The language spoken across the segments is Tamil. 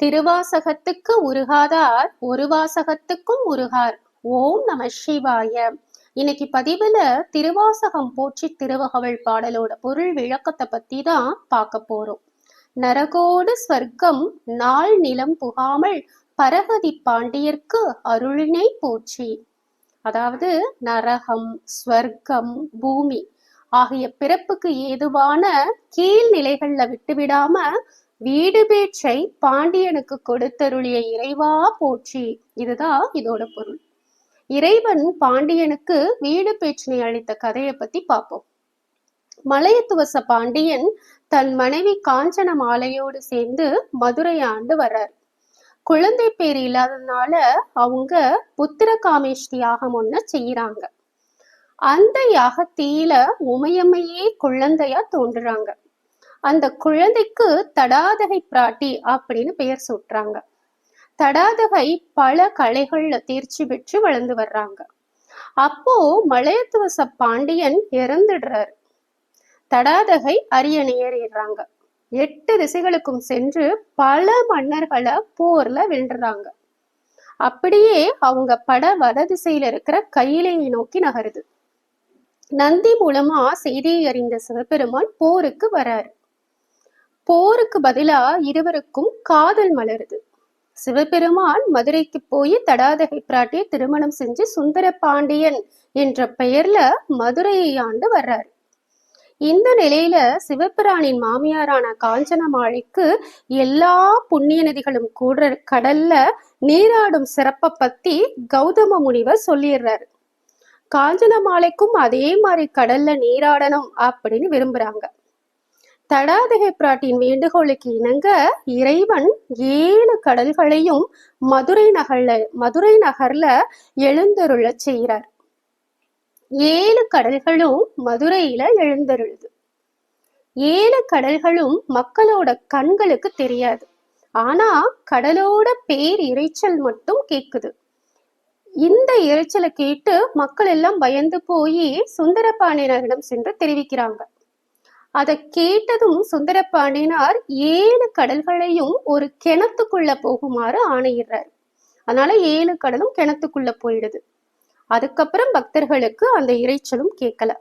திருவாசகத்துக்கு உருகாதார் ஒரு வாசகத்துக்கும் உருகார். ஓம் நம சிவாய. இன்னைக்கு பதிவுல திருவாசகம் போற்றி திருவகவல் பாடலோட பொருள் விளக்கத்தை பத்தி தான் பார்க்க போறோம். நரகோடு ஸ்வர்க்கம் நாள் நிலம் புகாமல் பரகதி பாண்டியர்க்கு அருளினை போற்றி. அதாவது நரகம் ஸ்வர்க்கம் பூமி ஆகிய பிறப்புக்கு ஏதுவான கீழ் நிலைகள்ல விட்டுவிடாம வீடு பேச்சை பாண்டியனுக்கு கொடுத்தருளிய இறைவா போற்றி. இதுதான் இதோட பொருள். இறைவன் பாண்டியனுக்கு வீடு பேச்சினை அளித்த கதையை பத்தி பார்ப்போம் மலையத்துவச பாண்டியன் தன் மனைவி காஞ்சன மாலையோடு சேர்ந்து மதுரை ஆண்டு வர்றார். குழந்தை பேர் இல்லாததுனால அவங்க புத்திர காமேஷ்டி யாகம் ஒண்ணு செய்யறாங்க அந்த யாகத்தீல உமையம்மையே குழந்தையா தோன்றுறாங்க. அந்த குழந்தைக்கு தடாதகை பிராட்டி அப்படின்னு பெயர் சூட்டுறாங்க. தடாதகை பல கலைகள்ல தேர்ச்சி பெற்று வளர்ந்து வர்றாங்க. அப்போ மலையத்துவச பாண்டியன் இறந்துடுறாரு. தடாதகை அரியணை ஏறிடுறாங்க. எட்டு திசைகளுக்கும் சென்று பல மன்னர்களை போர்ல வென்றுறாங்க. அப்படியே அவங்க பட வட திசையில இருக்கிற கையிலையை நோக்கி நகருது. நந்தி மூலமா செய்தியை அறிந்த சிவபெருமான் போருக்கு வராரு. போருக்கு பதிலா இருவருக்கும் காதல் மலருது. சிவபெருமான் மதுரைக்கு போய் தடாதகை பிராட்டியை திருமணம் செஞ்சு சுந்தர பாண்டியன் என்ற பெயர்ல மதுரையை ஆண்டு வர்றாரு. இந்த நிலையில சிவபிரானின் மாமியாரான காஞ்சனமாளிக்கு எல்லா புண்ணிய நதிகளும் கூட கடல்ல நீராடும் சிறப்பை பத்தி கௌதம முனிவர் சொல்லிடுறாரு. காஞ்சன மாலைக்கும் அதே மாதிரி கடல்ல நீராடணும் அப்படின்னு விரும்புறாங்க. தடாதகை பிராட்டின் வேண்டுகோளுக்கு இணங்க இறைவன் ஏழு கடல்களையும் மதுரை நகர்ல மதுரை நகர்ல எழுந்தருள செய்கிறார். ஏழு கடல்களும் மதுரையில எழுந்தருளுது. ஏழு கடல்களும் மக்களோட கண்களுக்கு தெரியாது. ஆனா கடலோட பேர் இறைச்சல் மட்டும் கேக்குது. இந்த இறைச்சலை கேட்டு மக்கள் எல்லாம் பயந்து போய் சுந்தரபாண்டியனரிடம் சென்று தெரிவிக்கிறாங்க. அதை கேட்டதும் சுந்தரபாண்டியனார் ஏழு கடல்களையும் ஒரு கிணத்துக்குள்ள போகுமாறு ஆணையிடுறார். அதனால ஏழு கடலும் கிணத்துக்குள்ள போயிடுது. அதுக்கப்புறம் பக்தர்களுக்கு அந்த இறைச்சலும் கேட்கல.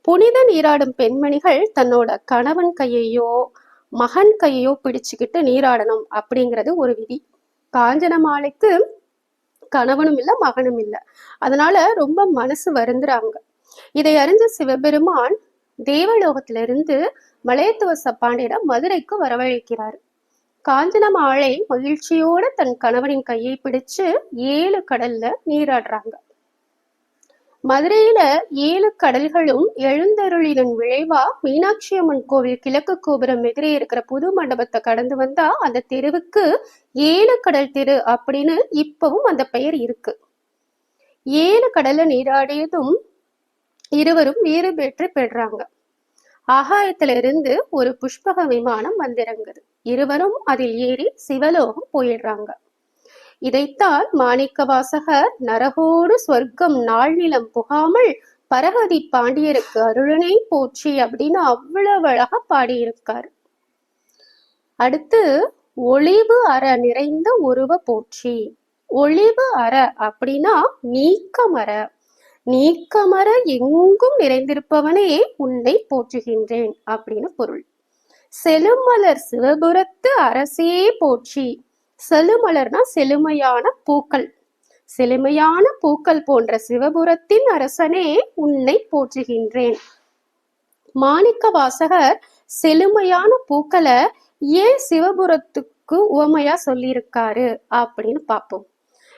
புனித நீராடும் பெண்மணிகள் தன்னோட கணவன் கையையோ மகன் கையையோ பிடிச்சுக்கிட்டு நீராடணும் அப்படிங்கிறது ஒரு விதி. காஞ்சனமாலைக்கு கணவனும் இல்லை மகனும் இல்ல. அதனால ரொம்ப மனசு வருந்துறாங்க. இதை அறிஞ்ச சிவபெருமான் தேவலோகத்திலிருந்து மலையத்துவ சப்பாண்டியிடம் மதுரைக்கு வரவழைக்கிறார். காஞ்சனமாலை மகிழ்ச்சியோட தன் கணவனின் கையை பிடிச்சு ஏழு கடல்ல நீராடுறாங்க. மதுரையில ஏழு கடல்களும் எழுந்தருளின் விளைவா மீனாட்சி அம்மன் கோவில் கிழக்கு கோபுரம் எதிரே இருக்கிற புது மண்டபத்தை கடந்து வந்தா அந்த தெருவுக்கு ஏழு கடல் தெரு அப்படின்னு இப்பவும் அந்த பெயர் இருக்கு. ஏழு கடலை நீராடியதும் இருவரும் வீறு பெற்று பெறாங்க. ஆகாயத்துல இருந்து ஒரு புஷ்பக விமானம் வந்திறங்குது. இருவரும் அதில் ஏறி சிவலோகம் போயிடுறாங்க. இதைத்தான் மாணிக்கவாசகர் நரகோடு சொர்க்கம் நாள்நிலம் புகாமல் பரகதி பாண்டியருக்கு அருளனை போற்றி அப்படின்னு அவ்வளவு அழகா பாடியிருக்கார். அடுத்து ஒளிவு அற நிறைந்த உருவ போற்றி. ஒளிவு அற அப்படின்னா நீக்கமர நீக்கமர எங்கும் நிறைந்திருப்பவனே உன்னை போற்றுகின்றேன் அப்படின்னு பொருள். செலுமலர் சிவபுரத்து அரசே போற்றி. செழுமலர்னா செழுமையான பூக்கள். செழுமையான பூக்கள் போன்ற சிவபுரத்தின் அரசனே உன்னை போற்றுகின்றேன். மாணிக்க வாசகர் செழுமையான பூக்களை ஏன் சிவபுரத்துக்கு உவமையா சொல்லியிருக்காரு அப்படின்னு பார்ப்போம்.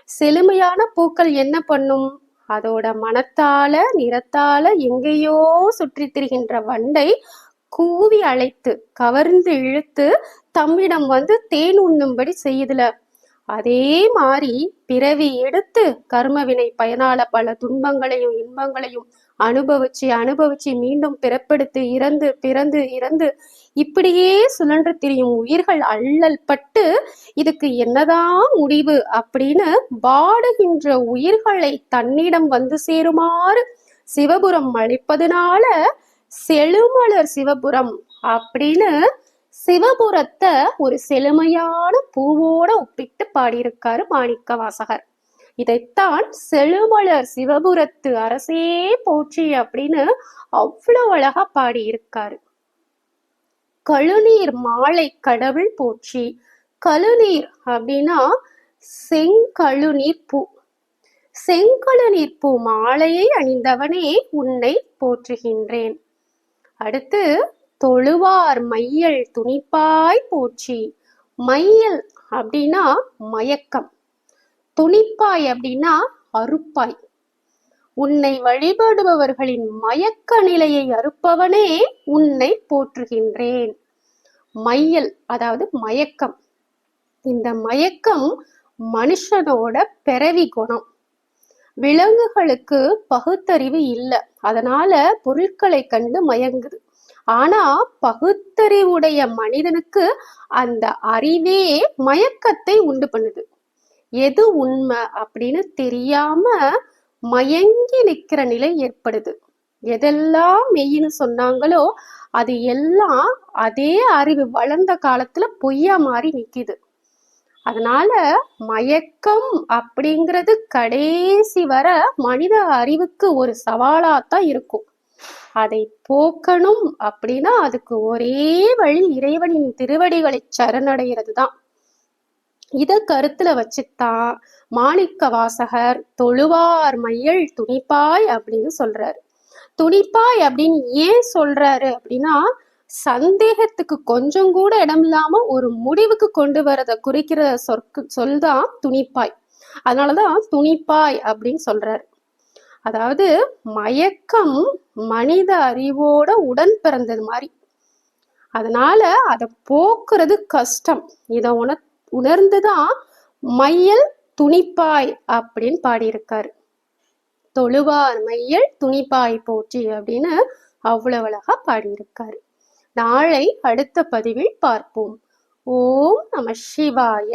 செழுமையான பூக்கள் என்ன பண்ணும்? அதோட மனத்தால நிறத்தால எங்கேயோ சுற்றி திரிகின்ற வண்டை கூவி அழைத்து கவர்ந்து இழுத்து தம்மிடம் வந்து தேன் உண்ணும்படி செய்யுதுல. அதே மாதிரி பிறவி எடுத்து கர்மவினை பயனால பல துன்பங்களையும் இன்பங்களையும் அனுபவிச்சு அனுபவிச்சு மீண்டும் பிறப்பெடுத்து இறந்து பிறந்து இறந்து இப்படியே சுழன்று திரியும் உயிர்கள் அள்ளல் பட்டு இதுக்கு என்னதான் முடிவு அப்படின்னு பாடுகின்ற உயிர்களை தன்னிடம் வந்து சேருமாறு சிவபுரம் அழைப்பதனால செழுமலர் சிவபுரம் அப்படின்னு சிவபுரத்தை ஒரு செழுமையான பூவோட ஒப்பிட்டு பாடியிருக்காரு மாணிக்க வாசகர் இதைத்தான் செழுமலர் சிவபுரத்து அரசே போற்றி அப்படின்னு அவ்வளவு அழகா பாடியிருக்காரு. கழுநீர் மாலை கடவுள் போற்றி கழுநீர் அப்படின்னா செங்கழுநீர் பூ. செங்கழுநீர் பூ மாலையை அணிந்தவனே உன்னை போற்றுகின்றேன். அடுத்து தொழுவார் மையல் துணிப்பாய் போற்றி. மையல் அப்படின்னா மயக்கம். துணிப்பாய் அப்படின்னா அறுப்பாய். உன்னை வழிபடுபவர்களின் மயக்க நிலையை அறுப்பவனே உன்னை போற்றுகின்றேன். மையல் அதாவது மயக்கம். இந்த மயக்கம் மனுஷனோட பிறவி குணம். விலங்குகளுக்கு பகுத்தறிவு இல்லை. அதனால பொருட்களை கண்டு மயங்குது. ஆனா பகுத்தறிவுடைய மனிதனுக்கு அந்த அறிவே மயக்கத்தை உண்டு பண்ணுது. எது உண்மை அப்படின்னு தெரியாம மயங்கி நிக்கிற நிலை ஏற்படுது. எதெல்லாம் மெய்ன்னு சொன்னாங்களோ அது எல்லாம் அதே அறிவு வளர்ந்த காலத்துல பொய்யா மாறி நிக்குது. அதனால மயக்கம் அப்படிங்கிறது கடைசி வர மனித அறிவுக்கு ஒரு சவாலாத்தான் இருக்கும். அதை போக்கணும் அப்படின்னா அதுக்கு ஒரே வழி இறைவனின் திருவடிகளை சரணடைகிறது தான் இதை கருத்துல வச்சுத்தான் மாணிக்க வாசகர் தொழுவார் மையல் துணிப்பாய் அப்படின்னு சொல்றாரு. துணிப்பாய் அப்படின்னு ஏன் சொல்றாரு அப்படின்னா சந்தேகத்துக்கு கொஞ்சம் கூட இடம் இல்லாம ஒரு முடிவுக்கு கொண்டு வரத குறிக்கிற சொற்கு சொல் தான் துணிப்பாய். அதனாலதான் துணிப்பாய் அப்படின்னு சொல்றாரு. அதாவது மயக்கம் மனித அறிவோட உடன் பிறந்தது மாதிரி. அதனால அதை போக்குறது கஷ்டம். இதை உண உணர்ந்துதான் மையல் துணிப்பாய் அப்படின்னு பாடியிருக்காரு. தொழுவார் மையல் துணிப்பாய் போற்றி அப்படின்னு அவ்வளவு அழகா பாடியிருக்காரு. நாளை அடுத்த பதிவில் பார்ப்போம். ஓம் நம சிவாய.